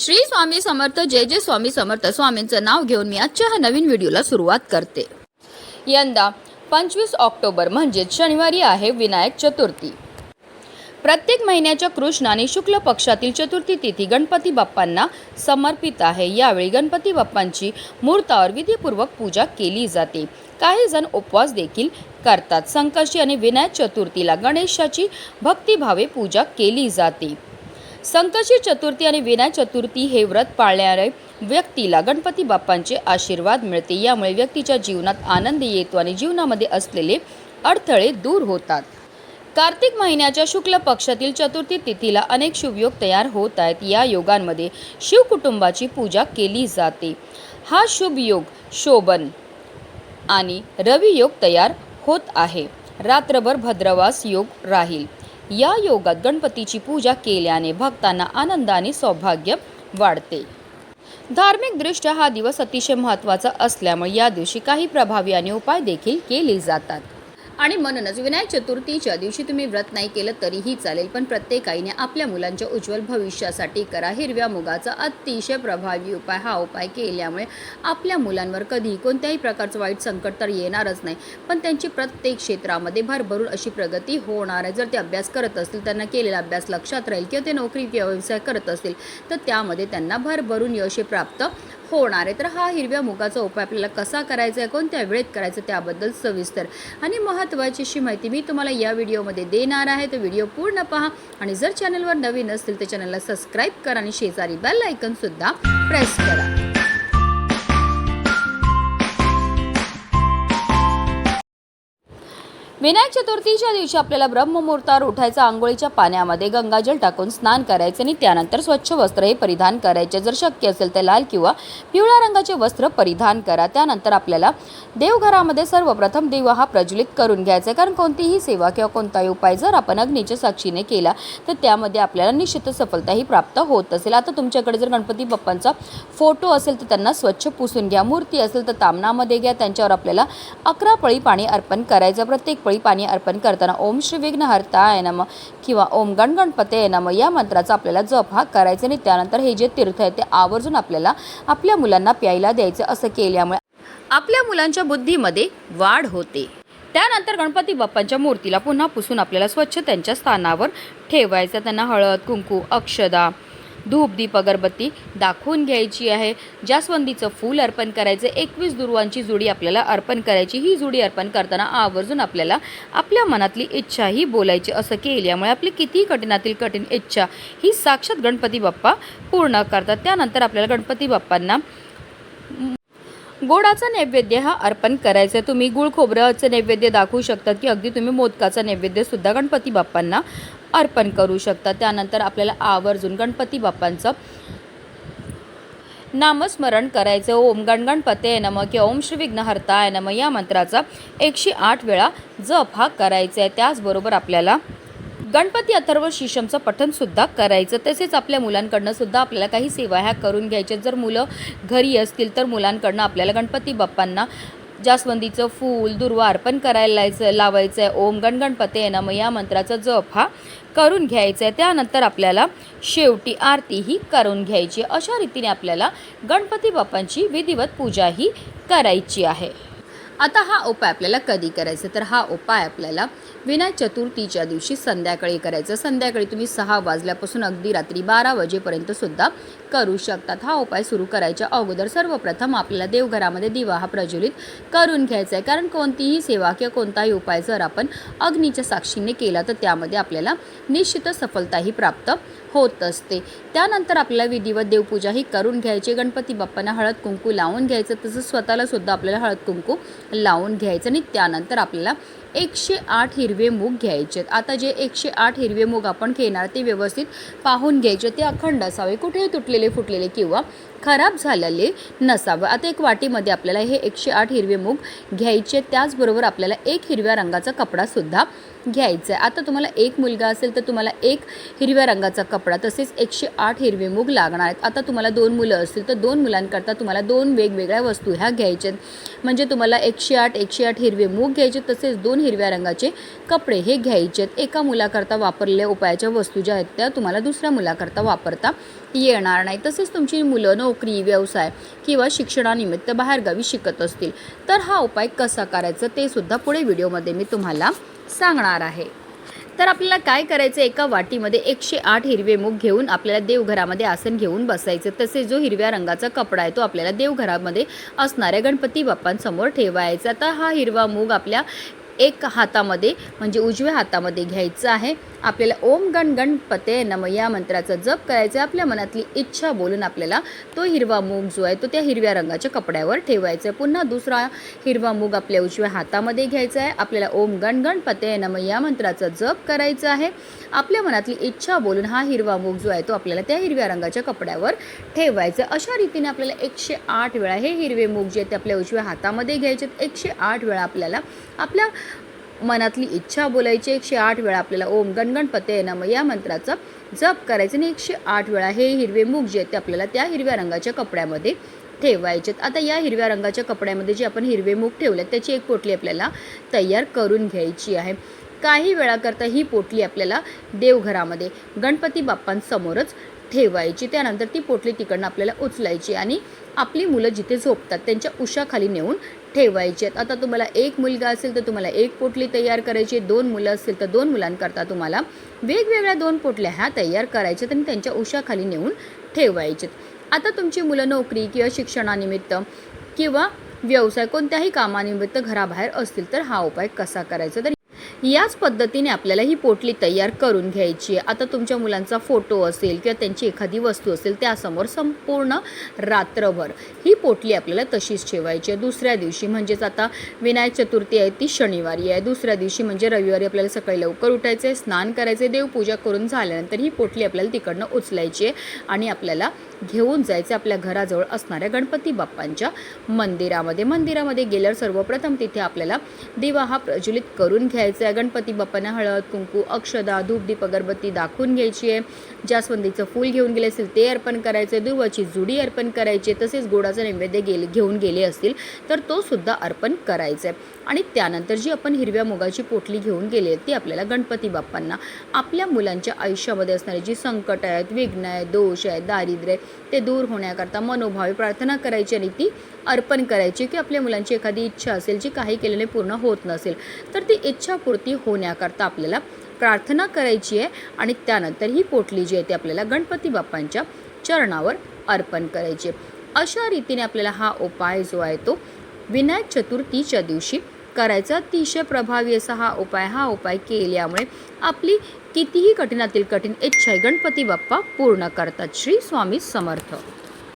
श्री स्वामी समर्थ जय जय स्वामी समर्थ. स्वामींचं नाव घेऊन मी आजच्या ह्या नवीन व्हिडिओला सुरुवात करते. यंदा पंचवीस ऑक्टोबर म्हणजेच शनिवारी आहे विनायक चतुर्थी. प्रत्येक महिन्याच्या कृष्ण आणि शुक्ल पक्षातील चतुर्थी तिथी गणपती बाप्पांना समर्पित आहे. यावेळी गणपती बाप्पांची मूर्तावर विधीपूर्वक पूजा केली जाते. काही जण उपवास देखील करतात. संकष्टी आणि विनायक चतुर्थीला गणेशाची भक्तिभावे पूजा केली जाते. संकष्टी चतुर्थी आणि विनायक चतुर्थी हे व्रत पाळणाऱ्या व्यक्तीला गणपती बाप्पांचे आशीर्वाद मिळते. यामुळे व्यक्तीच्या जीवनात आनंद येतो आणि जीवनामध्ये असलेले अडथळे दूर होतात. कार्तिक महिन्याच्या शुक्ल पक्षातील चतुर्थी तिथीला अनेक शुभयोग तयार होत आहेत. या योगांमध्ये शिवकुटुंबाची पूजा केली जाते. हा शुभयोग शोभन आणि रवियोग तयार होत आहे. रात्रभर भद्रवास योग राहील. या योगात गणपतीची पूजा केल्याने भक्तांना आनंदाने सौभाग्य वाढते. धार्मिकदृष्ट्या हा दिवस अतिशय महत्त्वाचा असल्यामुळे या दिवशी काही प्रभावी आणि उपाय देखील केले जातात. आणि म्हणूनच विनायक चतुर्थीच्या दिवशी तुम्ही व्रत नाही केलं तरीही चालेल पण प्रत्येक आईने आपल्या मुलांच्या उज्ज्वल भविष्यासाठी करा. हिरव्या मुगाचा अतिशय प्रभावी उपाय हा उपाय केल्यामुळे आपल्या मुलांवर कधी कोणत्याही प्रकारचं वाईट संकट तर येणारच नाही. पण त्यांची प्रत्येक क्षेत्रामध्ये भरभरून अशी प्रगती होणार आहे. जर ते अभ्यास करत असतील त्यांना केलेला अभ्यास लक्षात राहील किंवा ते नोकरी किंवा व्यवसाय करत असतील तर त्यामध्ये त्यांना भरभरून यश प्राप्त हो होणार आहे. तर हा हिरव्या मुगाचा उपाय आपल्याला कसा करायचा आहे कोणत्या वेळेत करायचं त्याबद्दल सविस्तर आणि महत्त्वाची अशी माहिती मी तुम्हाला या व्हिडिओमध्ये देणार आहे. तर व्हिडिओ पूर्ण पहा आणि जर चॅनलवर नवीन असतील तर चॅनलला सबस्क्राईब करा आणि शेजारी बेल आयकनसुद्धा प्रेस करा. विनायक चतुर्थीच्या दिवशी आपल्याला ब्रह्ममुहूर्तावर उठायचं आंघोळीच्या पाण्यामध्ये गंगाजल टाकून स्नान करायचे आणि त्यानंतर स्वच्छ वस्त्र हे परिधान करायचे. जर शक्य असेल तर लाल किंवा पिवळ्या रंगाचे वस्त्र परिधान करा. त्यानंतर आपल्याला देवघरामध्ये सर्वप्रथम दिवा हा प्रज्वलित करून घ्यायचा आहे. कारण कोणतीही सेवा किंवा कोणताही उपाय जर आपण अग्नीच्या साक्षीने केला तर त्यामध्ये आपल्याला निश्चित सफलताही प्राप्त होत असेल. आता तुमच्याकडे जर गणपती बाप्पांचा फोटो असेल तर त्यांना स्वच्छ पुसून घ्या. मूर्ती असेल तर तामणामध्ये घ्या. त्यांच्यावर आपल्याला अकरा पळी पाणी अर्पण करायचं. प्रत्येक पळी पाणी अर्पण करताना ओम श्री विघ्नहर्ताय नम किंवा ओम गण गणपते नम या मंत्राचा आपल्याला जप हा करायचा आणि त्यानंतर हे जे तीर्थ आहे ते आवर्जून आपल्याला आपल्या मुलांना प्यायला द्यायचं असं केल्यामुळे आपल्या मुलांच्या बुद्धीमध्ये वाढ होते. त्यानंतर गणपती बाप्पांच्या मूर्तीला पुन्हा पुसून आपल्याला स्वच्छ त्यांच्या स्थानावर ठेवायचं. त्यांना हळद कुंकू अक्षदा धूप दीप अगरबत्ती दाखवून घ्यायची आहे. जास्वंदीचं फूल अर्पण करायचं एकवीस दुर्वांची जुडी आपल्याला अर्पण करायची. ही जुडी अर्पण करताना आवर्जून आपल्याला आपल्या मनातली इच्छा ही बोलायची असं केल्यामुळे आपली कितीही कठीणातील कठीण इच्छा ही साक्षात गणपती बाप्पा पूर्ण करतात. त्यानंतर आपल्याला गणपती बाप्पांना गोडाचा नैवेद्य हा अर्पण करायचा आहे. तुम्ही गुळ खोबऱ्याचं नैवेद्य दाखवू शकतात की अगदी तुम्ही मोदकाचा नैवेद्यसुद्धा गणपती बाप्पांना अर्पण करू शकता. त्यानंतर आपल्याला आवर्जून गणपती बाप्पांचं नामस्मरण करायचं. ओम गणगणपते नम. किंवा ओम श्री विघ्नहर्ताय नम. या मंत्राचा एकशे आठ वेळा जप हा करायचा आहे. त्याचबरोबर आपल्याला गणपती अथर्व शिशमचं पठणसुद्धा करायचं. तसेच आपल्या मुलांकडनं सुद्धा आपल्याला काही सेवा ह्या करून घ्यायच्या जर मुलं घरी असतील तर मुलांकडनं आपल्याला गणपती बाप्पांना जास्वंदीचं फूल दुर्वा अर्पण करायला लायचं लावायचं आहे ओम गणगणपते नम या मंत्राचा जप हा करून घ्यायचा आहे त्यानंतर आपल्याला शेवटी आरती ही करून घ्यायची. अशा रीतीने आपल्याला गणपती बाप्पांची विधिवत पूजा ही करायची आहे. आता हा उपाय आपल्याला कधी करायचा? तर हा उपाय आपल्याला विनायक चतुर्थीच्या दिवशी संध्याकाळी करायचं. संध्याकाळी तुम्ही सहा वाजल्यापासून अगदी रात्री बारा वाजेपर्यंत सुद्धा करू शकतात. हा उपाय सुरू करायच्या अगोदर सर्वप्रथम आपल्याला देवघरामध्ये दिवा हा प्रज्वलित करून घ्यायचा आहे. कारण कोणतीही सेवा किंवा कोणताही उपाय जर आपण अग्नीच्या साक्षीने केला तर त्यामध्ये आपल्याला निश्चित सफलताही प्राप्त होत असते. त्यानंतर आपल्याला विधिवत देवपूजाही करून घ्यायची. गणपती बाप्पांना हळद कुंकू लावून घ्यायचं. तसंच स्वतःला सुद्धा आपल्याला हळद कुंकू लावून घ्यायचं आणि त्यानंतर आपल्याला एकशे आठ हिरवे मूग घ्यायचे आता जे एकशे आठ हिरवे मूग आपण घेणार ते व्यवस्थित पाहून घ्यायचे. ते अखंड असावे. कुठेही तुटलेले फुटलेले किंवा खराब झालेले नसावं. आता एक वाटीमध्ये आपल्याला हे एकशे आठ हिरवे मूग घ्यायचे. त्याचबरोबर आपल्याला एक हिरव्या रंगाचा कपडासुद्धा घ्यायचं आहे आता तुम्हाला एक मुलगा असेल तर तुम्हाला एक हिरव्या रंगाचा कपडा तसेच एकशे आठ हिरवे मूग लागणार आहेत. आता तुम्हाला दोन मुलं असतील तर दोन मुलांकरता तुम्हाला दोन वेगवेगळ्या वस्तू ह्या घ्यायच्या आहेत म्हणजे तुम्हाला एकशे आठ एकशे आठ हिरवे मूग घ्यायचे तसेच दोन हिरव्या रंगाचे कपडे हे घ्यायचे आहेत एका मुलाकरता वापरलेल्या उपायाच्या वस्तू ज्या आहेत त्या तुम्हाला दुसऱ्या मुलाकरता वापरता येणार नाही. तसेच तुमची मुलं नोकरी व्यवसाय किंवा शिक्षणानिमित्त बाहेरगावी शिकत असतील. तर हा उपाय कसा करायचा ते सुद्धा पुढे व्हिडिओमध्ये मी तुम्हाला सांगणार आहे. तर आपल्याला काय करायचं एका वाटीमध्ये एकशे आठ हिरवे मूग घेऊन आपल्याला देवघरामध्ये आसन घेऊन बसायचं. तसेच जो हिरव्या रंगाचा कपडा आहे तो आपल्याला देवघरामध्ये असणाऱ्या गणपती बाप्पांसमोर ठेवायचा. तर हा हिरवा मूग आपल्या एक हातामध्ये म्हणजे उजव्या हातामध्ये घ्यायचा आहे. आपल्याला ओम गण गणपते नम या मंत्राचा जप करायचा आहे. आपल्या मनातली इच्छा बोलून आपल्याला तो हिरवा मूग जो आहे तो त्या हिरव्या रंगाच्या कपड्यावर ठेवायचा आहे. पुन्हा दुसरा हिरवा मूग आपल्या उजव्या हातामध्ये घ्यायचा आहे. आपल्याला ओम गण गणपते नम या मंत्राचा जप करायचा आहे. आपल्या मनातली इच्छा बोलून हा हिरवा मूग जो आहे तो आपल्याला त्या हिरव्या रंगाच्या कपड्यावर ठेवायचं अशा रीतीने आपल्याला एकशे आठ वेळा हे हिरवे मूग जे आहेत ते आपल्या उजव्या हातामध्ये घ्यायचे आहेत. एकशे आठ वेळा आपल्याला आपल्या मनातली इच्छा बोलायची एकशे आठ वेळा आपल्याला ओम गणगणपते नम या मंत्राचा जप करायचं आणि एकशे आठ वेळा हे हिरवे मूग जे आहेत ते आपल्याला त्या हिरव्या रंगाच्या कपड्यामध्ये ठेवायचेत. आता या हिरव्या रंगाच्या कपड्यामध्ये जे आपण हिरवे मूग ठेवले त्याची एक पोटली आपल्याला तयार करून घ्यायची आहे. काही वेळाकरता ही पोटली आपल्याला देवघरामध्ये गणपती बाप्पांसमोरच ठेवायची त्यानंतर ती पोटली तिकडनं आपल्याला उचलायची आणि आपली मुलं जिथे झोपतात त्यांच्या उशाखाली नेऊन ठेवायची आहेत. आता तुम्हाला एक मुलगा असेल तर तुम्हाला एक पोटली तयार करायची आहे. दोन मुलं असतील तर दोन मुलांकरता तुम्हाला वेगवेगळ्या दोन पोटल्या ह्या तयार करायच्यात आणि त्यांच्या उशाखाली नेऊन ठेवायच्यात आता तुमची मुलं नोकरी किंवा शिक्षणानिमित्त किंवा व्यवसाय कोणत्याही कामानिमित्त घराबाहेर असतील तर हा उपाय कसा करायचा? तर याच पद्धतीने आपल्याला ही पोटली तयार करून घ्यायची आहे. आता तुमच्या मुलांचा फोटो असेल किंवा त्यांची एखादी वस्तू असेल त्यासमोर संपूर्ण रात्रभर ही पोटली आपल्याला तशीच ठेवायची आहे. दुसऱ्या दिवशी म्हणजेच आता विनायक चतुर्थी आहे ती शनिवारी आहे. दुसऱ्या दिवशी म्हणजे रविवारी आपल्याला सकाळी लवकर उठायचं आहे स्नान करायचं आहे देवपूजा करून झाल्यानंतर ही पोटली आपल्याला तिकडनं उचलायची आहे आणि आपल्याला घेऊन जायचं आपल्या घराजवळ असणाऱ्या गणपती बाप्पांच्या मंदिरामध्ये. मंदिरामध्ये गेल्यावर सर्वप्रथम तिथे आपल्याला दिवा हा प्रज्वलित करून घ्यायचा आहे. गणपती बाप्पांना हळद कुंकू अक्षदा धूप दीप अगरबत्ती दाखवून घ्यायची आहे. जास्वंदीचं फूल घेऊन गेले असेल ते अर्पण करायचं आहे दुर्वाची जुडी अर्पण करायची आहे तसेच गोडाचा नैवेद्य गेले घेऊन गेले असतील तर तो सुद्धा अर्पण करायचा आहे. आणि त्यानंतर जी आपण हिरव्या मुगाची पोटली घेऊन गेली ती आपल्याला गणपती बाप्पांना आपल्या मुलांच्या आयुष्यामध्ये असणारी जी संकट आहेत विघ्न आहे दोष आहेत दारिद्र्य आहे, ते दूर होण्याकरता मनोभावे प्रार्थना करायची आणि ती अर्पण करायची की आपल्या मुलांची एखादी इच्छा असेल जी काही केल्याने पूर्ण होत नसेल तर ती इच्छापूर्ती होण्याकरता आपल्याला प्रार्थना करायची आहे आणि त्यानंतर ही पोटली जी आहे ती आपल्याला गणपती बाप्पांच्या चरणावर अर्पण करायची आहे. अशा रीतीने आपल्याला हा उपाय जो आहे तो विनायक चतुर्थीच्या दिवशी करायचा अतिशय प्रभावी असा हा उपाय हा उपाय केल्यामुळे आपली कितीही कठीणातील कठीण इच्छा गणपती बाप्पा पूर्ण करतात. श्री स्वामी समर्थ.